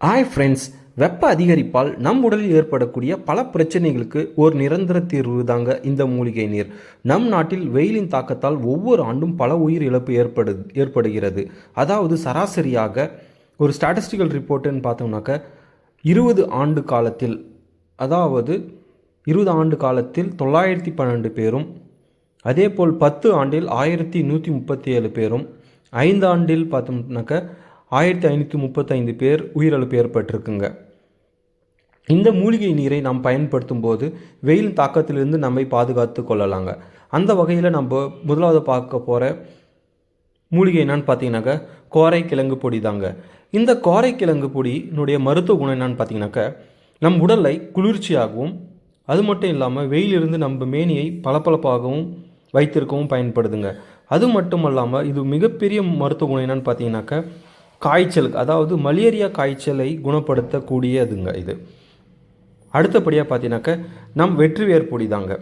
Hi friends வெப்ப அதிகரிப்பால் நம் உடலில் ஏற்படக்கூடிய பல பிரச்சனைகளுக்கு ஒரு நிரந்தர தீர்வு தாங்க இந்த மூலிகை நீர். நம் நாட்டில் வெயிலின் தாக்கத்தால் ஒவ்வொரு ஆண்டும் பல உயிர் இழப்பு ஏற்படு ஏற்படுகிறது. அதாவது சராசரியாக ஒரு ஸ்டாட்டிஸ்டிக்கல் ரிப்போர்ட்டுன்னு பார்த்தோம்னாக்க இருபது ஆண்டு காலத்தில் அதாவது இருபது ஆண்டு காலத்தில் தொள்ளாயிரத்தி பன்னெண்டு பேரும் அதேபோல் பத்து ஆண்டில் ஆயிரத்தி நூற்றி முப்பத்தி ஏழு பேரும் ஐந்து ஆண்டில் பார்த்தோம்னாக்க ஆயிரத்தி ஐநூற்றி முப்பத்தைந்து பேர் உயிரிழப்பு ஏற்பட்டிருக்குங்க. இந்த மூலிகை நீரை நாம் பயன்படுத்தும் போது வெயில் தாக்கத்திலிருந்து நம்மை பாதுகாத்து கொள்ளலாங்க. அந்த வகையில் நம்ம முதலாவது பார்க்க போகிற மூலிகை என்னன்னு பார்த்தீங்கன்னாக்க கோரை கிழங்கு பொடி தாங்க. இந்த கோரை கிழங்கு பொடியினுடைய மருத்துவ குணம் என்னன்னு பார்த்தீங்கன்னாக்க நம் உடலை குளிர்ச்சியாகவும் அது மட்டும் இல்லாமல் வெயிலிருந்து நம்ம மேனியை பளபளப்பாகவும் வைத்திருக்கவும் பயன்படுதுங்க. அது மட்டும் இல்லாமல் இது மிகப்பெரிய மருத்துவ குணம் என்னன்னு பார்த்தீங்கன்னாக்க காய்ச்சலுக்கு அதாவது மலேரியா காய்ச்சலை குணப்படுத்தக்கூடியதுங்க இது. அடுத்தபடியாக பார்த்தீங்கன்னாக்க நம் வெற்றிவேர் பொடி தாங்க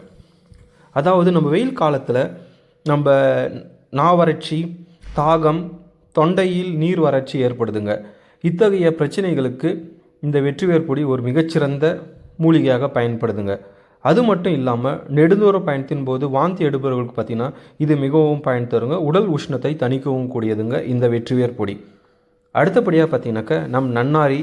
அதாவது நம்ம வெயில் காலத்தில் நம்ம நாவறட்சி தாகம் தொண்டையில் நீர் வறட்சி ஏற்படுதுங்க. இத்தகைய பிரச்சனைகளுக்கு இந்த வெற்றிவேர் பொடி ஒரு மிகச்சிறந்த மூலிகையாக பயன்படுதுங்க. அது மட்டும் இல்லாமல் நெடுந்தூர பயணத்தின் போது வாந்தி எடுப்பவர்களுக்கு பார்த்திங்கன்னா இது மிகவும் பயன் தருங்க. உடல் உஷ்ணத்தை தணிக்கவும் கூடியதுங்க இந்த வெற்றிவேர் பொடி. அடுத்தபடியாக பார்த்தீங்கன்னாக்கா நம் நன்னாரி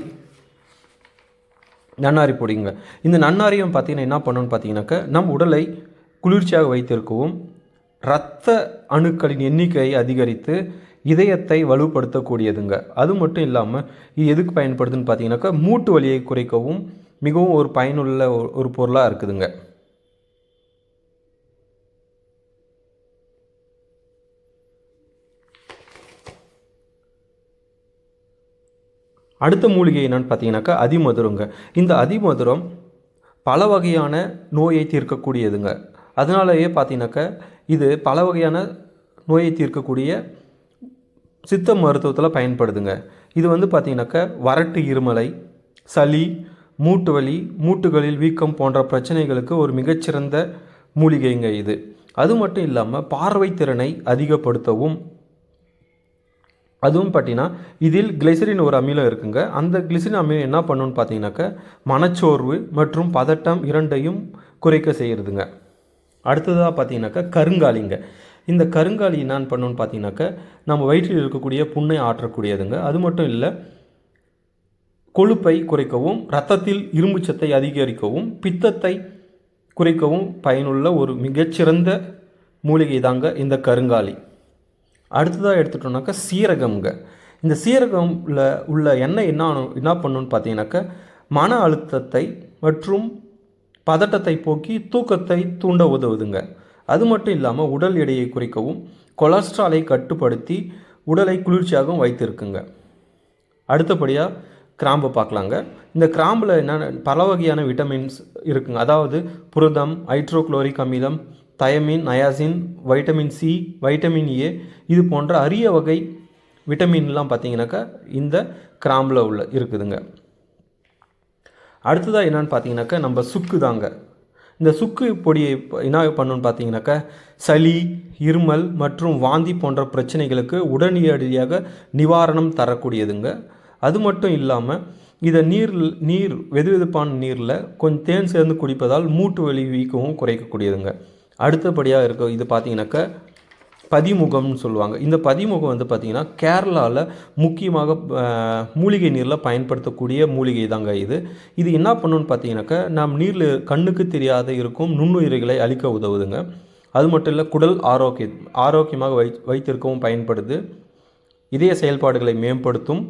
நன்னாரி பொடிங்க. இந்த நன்னாரியும் பார்த்தீங்கன்னா என்ன பண்ணணும்னு பார்த்தீங்கன்னாக்கா நம் உடலை குளிர்ச்சியாக வைத்திருக்கவும் இரத்த அணுக்களின் எண்ணிக்கையை அதிகரித்து இதயத்தை வலுப்படுத்தக்கூடியதுங்க. அது மட்டும் இல்லாமல் இது எதுக்கு பயன்படுதுன்னு பார்த்தீங்கன்னாக்கா மூட்டு வலியை குறைக்கவும் மிகவும் ஒரு பயனுள்ள ஒரு- ஒரு பொருளாக இருக்குதுங்க. அடுத்த மூலிகை என்னன்னு பார்த்தீங்கன்னாக்கா அதிமதுரங்க. இந்த அதிமதுரம் பல வகையான நோயை தீர்க்கக்கூடியதுங்க. அதனாலேயே பார்த்தீங்கன்னாக்கா இது பல வகையான நோயை தீர்க்கக்கூடிய சித்த மருத்துவத்தில் பயன்படுதுங்க. இது வந்து பார்த்தீங்கன்னாக்கா வறட்டு இருமலை சளி மூட்டு வலி மூட்டுகளில் வீக்கம் போன்ற பிரச்சனைகளுக்கு ஒரு மிகச்சிறந்த மூலிகைங்க இது. அது மட்டும் இல்லாமல் பார்வை திறனை அதிகப்படுத்தவும் அதுவும் பார்த்தீங்கன்னா இதில் கிளிசரின் ஒரு அமிலம் இருக்குங்க. அந்த கிளிசரின் அமிலம் என்ன பண்ணுன்னு பார்த்தீங்கன்னாக்க மனச்சோர்வு மற்றும் பதட்டம் இரண்டையும் குறைக்க செய்கிறதுங்க அடுத்ததாக பார்த்தீங்கன்னாக்கா கருங்காலிங்க. இந்த கருங்காலி என்னான்னு பண்ணுன்னு பார்த்தீங்கன்னாக்க நம்ம வயிற்றில் இருக்கக்கூடிய புண்ணை ஆற்றக்கூடியதுங்க. அது மட்டும் இல்லை கொழுப்பை குறைக்கவும் இரத்தத்தில் இரும்புச்சத்தை அதிகரிக்கவும் பித்தத்தை குறைக்கவும் பயனுள்ள ஒரு மிகச்சிறந்த மூலிகை தாங்க இந்த கருங்காலி. அடுத்ததாக எடுத்துட்டோம்னாக்கா சீரகம்ங்க. இந்த சீரகம்ல உள்ள எண்ணெய் என்ன என்ன பண்ணுன்னு பார்த்தீங்கன்னாக்கா மன அழுத்தத்தை மற்றும் பதட்டத்தை போக்கி தூக்கத்தை தூண்ட உதவுதுங்க. அது மட்டும் இல்லாமல் உடல் எடையை குறைக்கவும் கொலஸ்ட்ராலை கட்டுப்படுத்தி உடலை குளிர்ச்சியாகவும் வைத்திருக்குங்க. அடுத்தபடியாக கிராம்பு பார்க்கலாங்க இந்த கிராம்பில் என்னென்ன பல வகையான விட்டமின்ஸ் இருக்குங்க. அதாவது புரதம் ஹைட்ரோக்ளோரிக் அமிலம் thiamine niacin vitamin C vitamin A இது போன்ற அரிய வகை விட்டமின்லாம் பார்த்தீங்கன்னாக்கா இந்த கிராம்பில் உள்ள இருக்குதுங்க. அடுத்ததாக என்னன்னு பார்த்தீங்கன்னாக்கா நம்ம சுக்கு தாங்க. இந்த சுக்கு பொடியை என்ன பண்ணணும்னு பார்த்தீங்கன்னாக்கா சளி இருமல் மற்றும் வாந்தி போன்ற பிரச்சனைகளுக்கு உடனடியாக நிவாரணம் தரக்கூடியதுங்க. அது மட்டும் இல்லாமல் இதை நீர் நீர் வெதுவெதுப்பான நீரில் கொஞ்சம் தேன் சேர்ந்து குடிப்பதால் மூட்டு வலி வீக்கவும் குறைக்கக்கூடியதுங்க. அடுத்தபடியாக இருக்க இது பார்த்தீங்கன்னாக்கா பதிமுகம்னு சொல்லுவாங்க. இந்த பதிமுகம் வந்து பார்த்திங்கன்னா கேரளாவில் முக்கியமாக மூலிகை நீரில் பயன்படுத்தக்கூடிய மூலிகை தாங்க இது. இது என்ன பண்ணுன்னு பார்த்தீங்கன்னாக்கா நாம் நீரில் கண்ணுக்கு தெரியாத இருக்கும் நுண்ணுயிர்களை அழிக்க உதவுதுங்க. அது மட்டும் இல்லை குடல் ஆரோக்கிய ஆரோக்கியமாக வை வைத்திருக்கவும் பயன்படுது. இதய செயல்பாடுகளை மேம்படுத்தும்.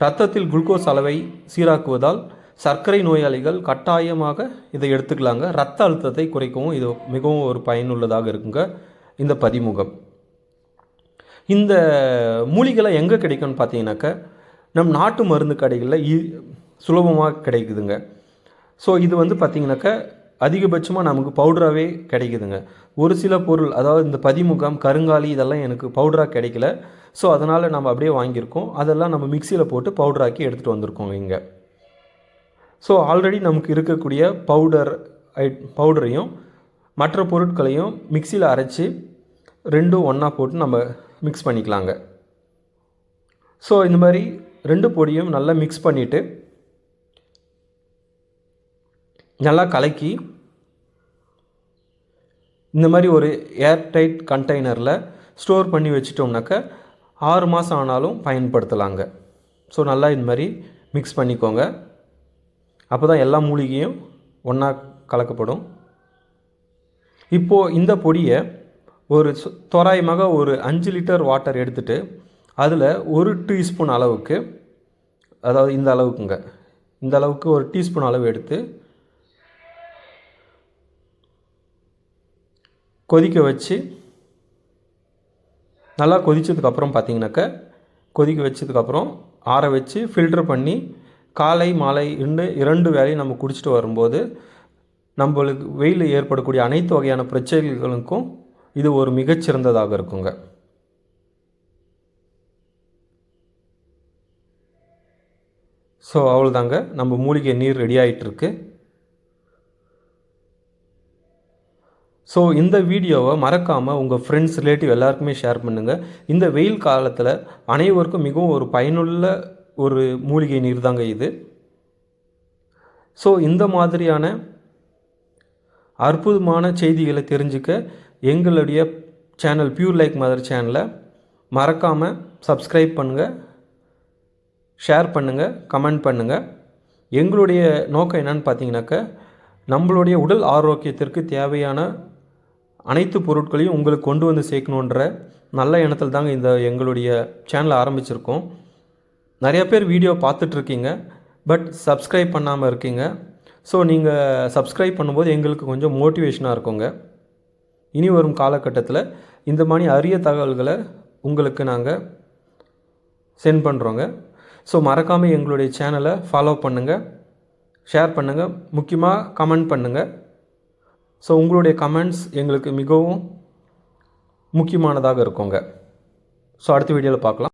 இரத்தத்தில் குளுக்கோஸ் அளவை சீராக்குவதால் சர்க்கரை நோயாளிகள் கட்டாயமாக இதை எடுத்துக்கலாங்க. ரத்த அழுத்தத்தை குறைக்கவும் இது மிகவும் ஒரு பயனுள்ளதாக இருக்குங்க. இந்த பதிமுகம். இந்த மூலிகளை எங்கே கிடைக்கும்னு பார்த்தீங்கன்னாக்கா நம் நாட்டு மருந்து கடைகளில் ஈ சுலபமாக கிடைக்குதுங்க. ஸோ இது வந்து பார்த்திங்கனாக்கா அதிகபட்சமாக நமக்கு பவுடராகவே கிடைக்குதுங்க. ஒரு சில பொருள் அதாவது இந்த பதிமுகம் கருங்காலி இதெல்லாம் எனக்கு பவுடராக கிடைக்கல. ஸோ அதனால் நம்ம அப்படியே வாங்கியிருக்கோம். அதெல்லாம் நம்ம மிக்சியில் போட்டு பவுடராக்கி எடுத்துகிட்டு வந்திருக்கோங்க இங்கே. ஸோ ஆல்ரெடி நமக்கு இருக்கக்கூடிய பவுடர் ஐ பவுடரையும் மற்ற பொருட்களையும் மிக்சியில் அரைச்சி ரெண்டும் ஒன்றா போட்டு நம்ம மிக்ஸ் பண்ணிக்கலாங்க. ஸோ இந்த மாதிரி ரெண்டு பொடியும் நல்லா மிக்ஸ் பண்ணிவிட்டு நல்லா கலக்கி இந்த மாதிரி ஒரு ஏர்டைட் கண்டெய்னரில் ஸ்டோர் பண்ணி வச்சிட்டோம்னாக்க ஆறு மாதம் ஆனாலும் பயன்படுத்தலாங்க. ஸோ நல்லா இந்த மாதிரி மிக்ஸ் பண்ணிக்கோங்க. அப்போ தான் எல்லா மூலிகையும் ஒன்றா கலக்கப்படும். இப்போது இந்த பொடியை ஒரு தோராயமாக ஒரு அஞ்சு லிட்டர் வாட்டர் எடுத்துட்டு அதில் ஒரு டீஸ்பூன் அளவுக்கு அதாவது இந்த அளவுக்குங்க இந்த அளவுக்கு ஒரு டீஸ்பூன் அளவு எடுத்து கொதிக்க வச்சு நல்லா கொதித்ததுக்கப்புறம் பார்த்தீங்கன்னாக்க கொதிக்க வச்சதுக்கப்புறம் ஆற வச்சு ஃபில்டர் பண்ணி காலை மாலை இன்று இரண்டு வேளையும் நம்ம குடிச்சிட்டு வரும்போது நம்மளுக்கு வெயிலில் ஏற்படக்கூடிய அனைத்து வகையான பிரச்சனைகளுக்கும் இது ஒரு மிகச்சிறந்ததாக இருக்குங்க. ஸோ அவ்வளோதாங்க நம்ம மூலிகை நீர் ரெடி ஆகிட்டுருக்கு ஸோ இந்த வீடியோவை மறக்காமல் உங்கள் ஃப்ரெண்ட்ஸ் ரிலேட்டிவ் எல்லாருக்குமே ஷேர் பண்ணுங்கள் இந்த வெயில் காலத்தில் அனைவருக்கும் மிகவும் ஒரு பயனுள்ள ஒரு மூலிகை நீர் தாங்க இது. ஸோ இந்த மாதிரியான அற்புதமான செய்திகளை தெரிஞ்சுக்க எங்களுடைய சேனல் பியூர் லைக் மதர் சேனலை மறக்காமல் சப்ஸ்கிரைப் பண்ணுங்கள் ஷேர் பண்ணுங்கள் கமெண்ட் பண்ணுங்கள் எங்களுடைய நோக்கம் என்னன்னு பார்த்தீங்கன்னாக்க நம்மளுடைய உடல் ஆரோக்கியத்திற்கு தேவையான அனைத்து பொருட்களையும் உங்களுக்கு கொண்டு வந்து சேர்க்கணுன்ற நல்ல எண்ணத்தில் தாங்க இந்த எங்களுடைய சேனலை ஆரம்பிச்சிருக்கோம். நிறைய பேர் வீடியோ பார்த்துட்ருக்கீங்க பட் சப்ஸ்கிரைப் பண்ணாமல் இருக்கீங்க. ஸோ நீங்கள் சப்ஸ்கிரைப் பண்ணும்போது எங்களுக்கு கொஞ்சம் மோட்டிவேஷனாக இருக்குங்க. இனி வரும் காலகட்டத்தில் இந்த மாதிரி அரிய தகவல்களை உங்களுக்கு நாங்கள் சென்ட் பண்ணுறோங்க ஸோ மறக்காமல் எங்களுடைய சேனலை ஃபாலோ பண்ணுங்கள் ஷேர் பண்ணுங்கள் முக்கியமாக கமெண்ட் பண்ணுங்கள் ஸோ உங்களுடைய கமெண்ட்ஸ் எங்களுக்கு மிகவும் முக்கியமானதாக இருக்குங்க. ஸோ அடுத்த வீடியோவில் பார்க்கலாம்.